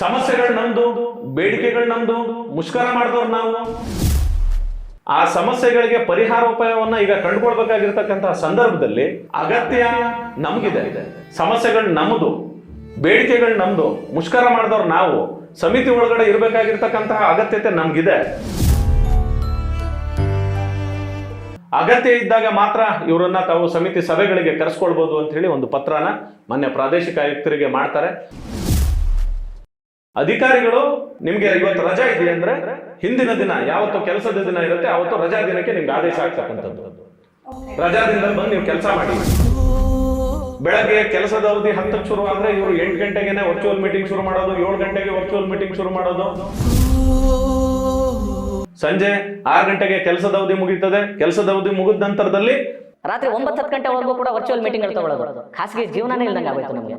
ಸಮಸ್ಯೆಗಳು ನಮ್ದು, ಬೇಡಿಕೆಗಳು ನಮ್ದು, ಮುಷ್ಕರ ಮಾಡಿದವ್ರು ನಾವು. ಆ ಸಮಸ್ಯೆಗಳಿಗೆ ಪರಿಹಾರ ಉಪಾಯವನ್ನ ಈಗ ಕಂಡುಕೊಳ್ಬೇಕಾಗಿರ್ತಕ್ಕಂತಹ ಸಂದರ್ಭದಲ್ಲಿ ಅಗತ್ಯ ನಮಗಿದೆ. ಸಮಸ್ಯೆಗಳು ನಮ್ದು, ಬೇಡಿಕೆಗಳು ನಮ್ದು, ಮುಷ್ಕರ ಮಾಡಿದವ್ರು ನಾವು, ಸಮಿತಿ ಒಳಗಡೆ ಇರಬೇಕಾಗಿರ್ತಕ್ಕಂತಹ ಅಗತ್ಯತೆ ನಮ್ಗಿದೆ. ಅಗತ್ಯ ಇದ್ದಾಗ ಮಾತ್ರ ಇವರನ್ನ ತಾವು ಸಮಿತಿ ಸಭೆಗಳಿಗೆ ಕರೆಸ್ಕೊಳ್ಬಹುದು ಅಂತ ಹೇಳಿ ಒಂದು ಪತ್ರನ ಮೊನ್ನೆ ಪ್ರಾದೇಶಿಕ ಆಯುಕ್ತರಿಗೆ ಮಾಡ್ತಾರೆ. ಅಧಿಕಾರಿಗಳು ನಿಮ್ಗೆ ಇವತ್ತು ರಜಾ ಇದೆ ಅಂದ್ರೆ ಹಿಂದಿನ ದಿನ, ಯಾವತ್ತು ಕೆಲಸದ ದಿನ ಇರುತ್ತೆ, ಅವತ್ತು ರಜಾ ದಿನಕ್ಕೆ ನಿಮ್ಗೆ ಆದೇಶ ಆಗ್ತಕ್ಕಂಥದ್ದು. ರಜಾ ದಿನದಲ್ಲಿ ಬಂದು ನೀವು ಕೆಲಸ ಮಾಡಿ. ಬೆಳಗ್ಗೆ ಕೆಲಸದ ಅವಧಿ ಹತ್ತಕ್ಕೆ ಶುರು ಆದ್ರೆ ಇವರು ಎಂಟು ಗಂಟೆಗೆನೆ ವರ್ಚುವಲ್ ಮೀಟಿಂಗ್ ಶುರು ಮಾಡೋದು, ಏಳು ಗಂಟೆಗೆ ವರ್ಚುವಲ್ ಮೀಟಿಂಗ್ ಶುರು ಮಾಡೋದು. ಸಂಜೆ ಆರು ಗಂಟೆಗೆ ಕೆಲಸದ ಅವಧಿ ಮುಗೀತದೆ ಕೆಲಸದ ಅವಧಿ ಮುಗಿದ ನಂತರದಲ್ಲಿ ರಾತ್ರಿ ಒಂಬತ್ತು ಹತ್ತು ಗಂಟೆವರೆಗೂ ಕೂಡ ವರ್ಚುವಲ್ ಮೀಟಿಂಗ್ ತಗೊಳ್ಳೋದು ಖಾಸಗಿ ಜೀವನನೇ ಇಲ್ದಂಗೆ ಆಗೋಯ್ತು ನಮಗೆ.